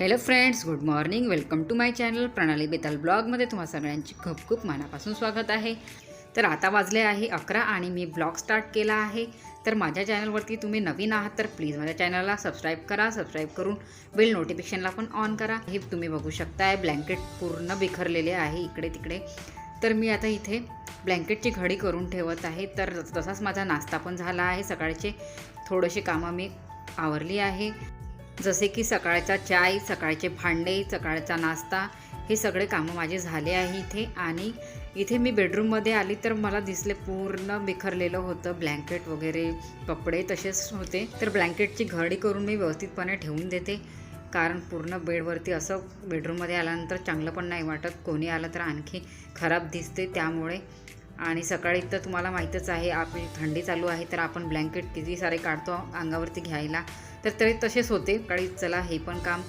Hello friends good morning welcome to my channel Pranali Betal ब्लॉगमध्ये तुम्हा सगळ्यांची खूप खूप मनापासून स्वागत आहे. तर आता वाजले आहे अकरा आणि मी ब्लॉग स्टार्ट केला आहे. तर माझ्या चॅनलवरती तुम्ही नवीन आहात तर प्लीज माझ्या चॅनलला सबस्क्राईब करा. सबस्क्राईब करून बेल नोटिफिकेशनला पण ऑन करा. हे तुम्ही बघू शकताय. ब्लँकेट पूर्ण बिखरलेले आहे इकडे तिकडे. तर मी आता इथे ब्लँकेटची घडी करून ठेवत आहे. तर तसाच माझा नाश्ता पण झाला आहे. सकाळचे थोडेसे कामं मी आवरली आहे. जसे की सकाळचा चाय सकाळचे भांडे सकाळचा नाश्ता हे सगळे कामं माझे झाले आहे इथे. आणि इथे मी बेडरूममध्ये आली तर मला दिसले पूर्ण बिखरलेलं होतं. ब्लँकेट वगैरे कपडे तसेच होते. तर ब्लँकेटची घडी करून मी व्यवस्थितपणे ठेवून देते. कारण पूर्ण बेडवरती असं बेडरूममध्ये आल्यानंतर चांगलं पण नाही वाटत. कोणी आलं तर आणखी खराब दिसते त्यामुळे. आणि सकाळी तर तुम्हाला माहीतच आहे आपली थंडी चालू आहे तर आपण ब्लँकेट किती सारे काढतो अंगावरती घ्यायला. तर तरी तसेच होते. काळी चला हे पण काम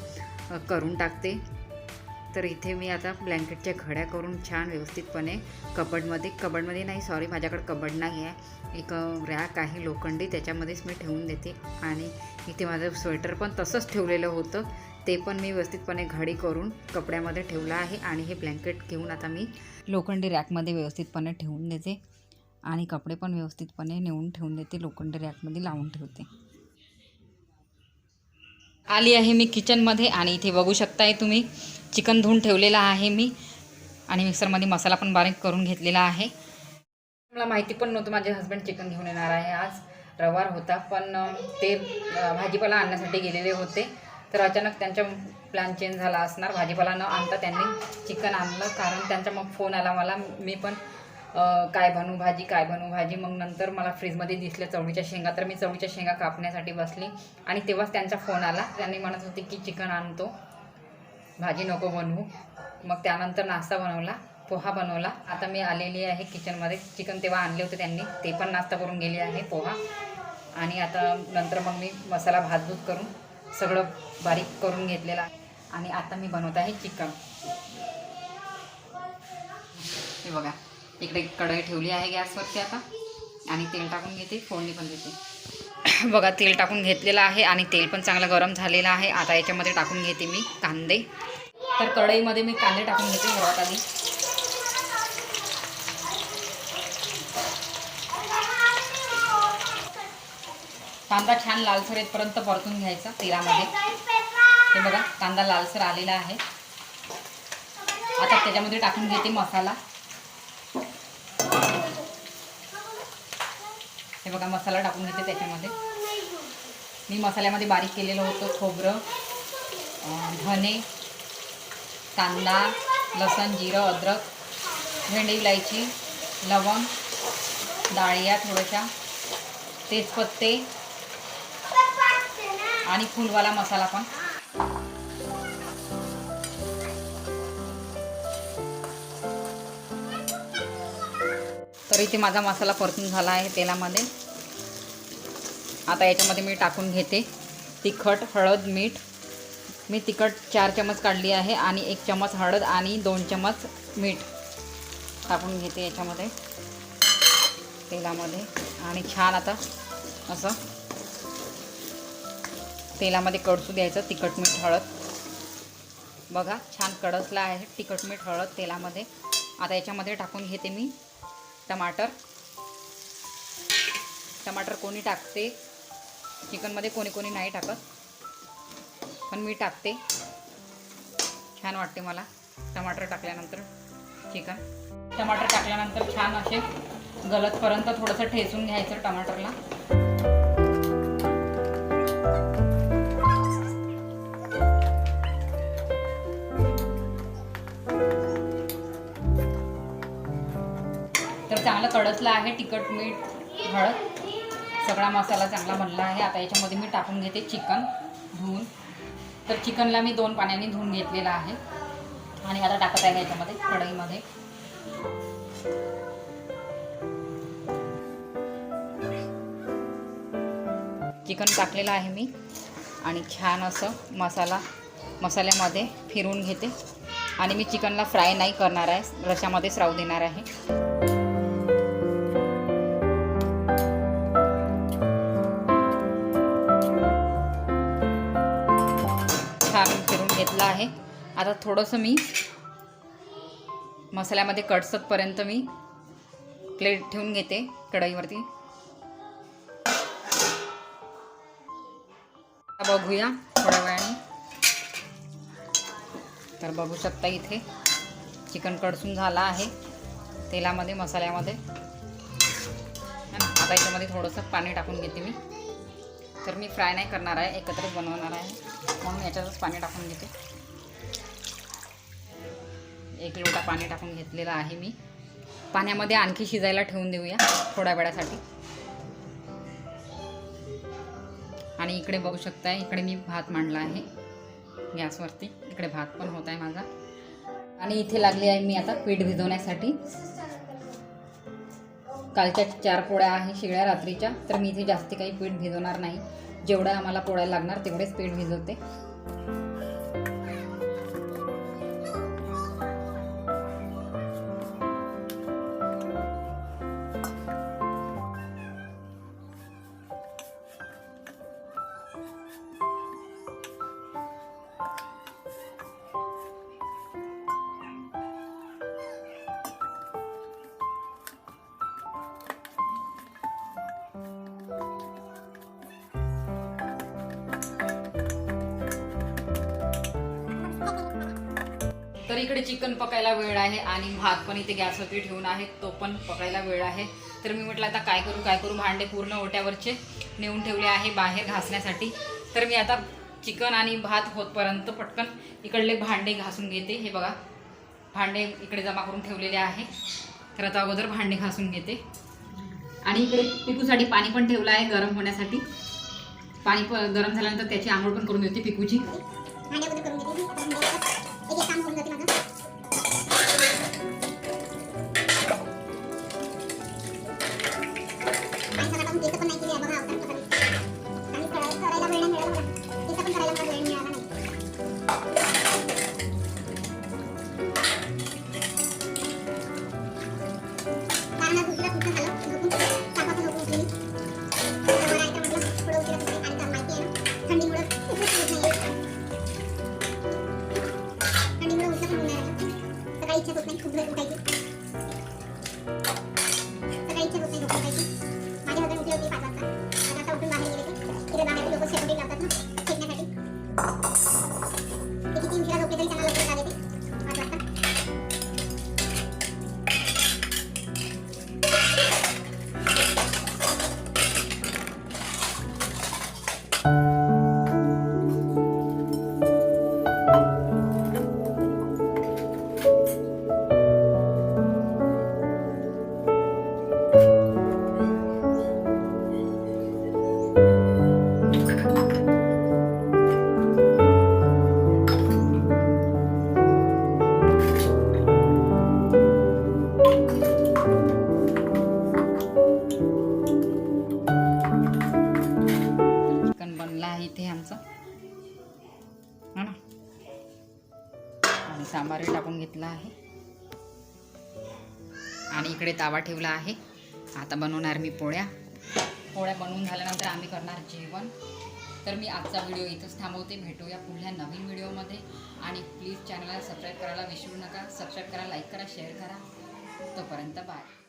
करून टाकते. तर इथे मी आता ब्लँकेटच्या घड्या करून छान व्यवस्थितपणे कबडमध्ये कबडमध्ये नाही सॉरी माझ्याकडे कबड नाही आहे. एक रॅक आहे लोखंडी त्याच्यामध्येच मी ठेवून देते. आणि इथे माझं स्वेटर पण तसंच ठेवलेलं होतं. ते पण मी व्यवस्थितपणे घडी करून कपड्यामध्ये ठेवलं आहे. आणि हे ब्लँकेट घेऊन आता मी लोखंडी रॅकमध्ये व्यवस्थितपणे ठेवून देते. आणि कपडे पण व्यवस्थितपणे नेऊन ठेवून देते लोखंडी रॅकमध्ये लावून ठेवते. आली आहे मी किचनमध्ये आणि इथे बघू शकताय तुम्ही. चिकन धुवून ठेवलेलं आहे मी. आणि मिक्सरमध्ये मसाला पण बारीक करून घेतलेला आहे. मला माहिती पण नव्हतं माझे हस्बंड चिकन घेऊन येणार आहे आज. रविवार होता पण ते भाजीपाला आणण्यासाठी गेलेले होते. तर अचानक त्यांचा प्लॅन चेंज झाला असणार. भाजीपाला न आणता त्यांनी चिकन आणलं. कारण त्यांचा मग फोन आला मला. मी पण काय बनू भाजी काय बनवू भाजी. मग नंतर मला फ्रीजमध्ये दिसल्या चवळीच्या शेंगा. तर मी चवळीच्या शेंगा कापण्यासाठी बसली. आणि तेव्हाच त्यांचा फोन आला. त्यांनी म्हणत होते की चिकन आणतो. भाजी नको बनवू. मग त्यानंतर नाश्ता बनवला. पोहा बनवला. आता मी आलेली आहे किचनमध्ये. चिकन तेव्हा आणले होते त्यांनी. ते पण नाश्ता करून गेले आहे पोहा. आणि आता नंतर मग मी मसाला भाजभूत करून सगळं बारीक करून घेतलेलं आहे. आणि आता मी बनवत आहे चिकन. हे बघा. इकडे कढई ठेवली आहे गॅसवरती आता. आणि तेल टाकून घेते फोडणी पण देते. बघा तेल टाकून घेतलेलं आहे आणि तेल पण चांगलं गरम झालेलं आहे. आता याच्यामध्ये टाकून घेते मी कांदे. तर कढईमध्ये मी कांदे टाकून घेते सर्वात आधी कांदा छान लालसर येतपर्यंत परतून घ्यायचा तेलामध्ये. ते बघा कांदा लालसर आलेला आहे. आता त्याच्यामध्ये टाकून घेते मसाला. हे बघा मसाला टाकून घेते त्याच्यामध्ये. मी मसाल्यामध्ये बारीक केलेलं होतं खोबरं धने कांदा लसण जिरं अद्रक भेंडी इलायची लवंग डाळिया थोड्याशा तेजपत्ते आणि फुलवाला मसाला पण. तर इथे माझा मसाला परतून झाला आहे तेलामध्ये. आता याच्यामध्ये मी टाकून घेते. तिखट हळद मीठ. मी तिखट चार चमच काढली आहे आणि एक चमच हळद आणि दोन चमच मीठ टाकून घेते याच्यामध्ये तेलामध्ये. आणि छान आता असं तेलामध्ये कडसू द्यायचं तिखट मीठ हळद. बघा छान कडसला आहे तिखट मीठ हळद तेलामध्ये. आता याच्यामध्ये टाकून घेते मी. टमाटर. टमाटर कोणी टाकते? चिकनमध्ये कोणी कोणी नाही टाकत. पण मी टाकते. छान वाटते मला टमाटर टाकल्यानंतर चिकन. टमाटर टाकल्यानंतर छान असे गलतपर्यंत थोडंसं ठेचून घ्यायचं टमाटरला. चांगलं कडसलं आहे तिखट मीठ हळद. सगळा मसाला चांगला बनला आहे. आता याच्यामध्ये मी टाकून घेते चिकन धुवून. तर चिकनला मी दोन पाण्याने धुवून घेतलेलं आहे. आणि आता टाकत आहे याच्यामध्ये कढईमध्ये. चिकन टाकलेलं आहे मी. आणि छान असं मसाला मसाल्यामध्ये फिरून घेते. आणि मी चिकनला फ्राय नाही करणार आहे. रशामध्येच राहू देणार आहे. घेतला आहे. आता थोडंसं मी मसाल्यामध्ये कडसतपर्यंत मी प्लेट ठेवून घेते कढईवरती. बघूया थोड्या वेळाने. तर बघू शकता इथे चिकन कडसून झाला आहे. तेलामध्ये मसाल्यामध्ये. आता याच्यामध्ये थोडंसं पाणी टाकून घेते मी. तर मी फ्राय नाही करणार आहे एकत्रच बनवणार आहे. म्हणून याच्यातच पाणी टाकून घेते. एक लोटा पाणी टाकून घेतलेलं आहे मी. पाण्यामध्ये आणखी शिजायला ठेवून देऊया थोड्या वेळासाठी. आणि इकडे बघू शकताय इकडे मी भात मांडला आहे. गॅसवरती. इकडे भात पण होत आहे माझा. आणि इथे लागली आहे मी आता पीठ भिजवण्यासाठी. कालच्या चार पोळ्या आहे शिळ्या रात्रीच्या तर मी इथे जास्ती काही पीठ भिजवणार नाही. जेवढं आम्हाला पोळ्या लागणार तेवढेच पीठ भिजवते. इकडे चिकन पकायला वेळ आहे आणि भात पण इथे गॅसवरती ठेवून आहे तो पण पकायला वेळ आहे. तर मी म्हटलं आता काय करू काय करू? भांडे पूर्ण ओट्यावरचे नेऊन ठेवले आहे बाहेर घासण्यासाठी. तर मी आता चिकन आणि भात होतपर्यंत पटकन इकडले भांडे घासून घेते. हे बघा भांडे इकडे जमा करून ठेवलेले आहे. तर आता अगोदर भांडे घासून घेते. आणि इकडे पिकूसाठी पाणी पण ठेवलं आहे गरम होण्यासाठी. पाणी प गरम झाल्यानंतर त्याची आंघोळ पण करून देते पिकूची. इकडे तावा ठेवला आहे. आता बनवणार मी पोळ्या. पोळ्या बनवून झाल्यानंतर आम्ही करणार जेवण. तर मी आजचा व्हिडिओ इथंच थांबवते. भेटूया पुढल्या नवीन व्हिडिओमध्ये. आणि प्लीज चॅनलला सबस्क्राईब करायला विसरू नका. सबस्क्राईब करा लाईक करा शेअर करा. तोपर्यंत बाय.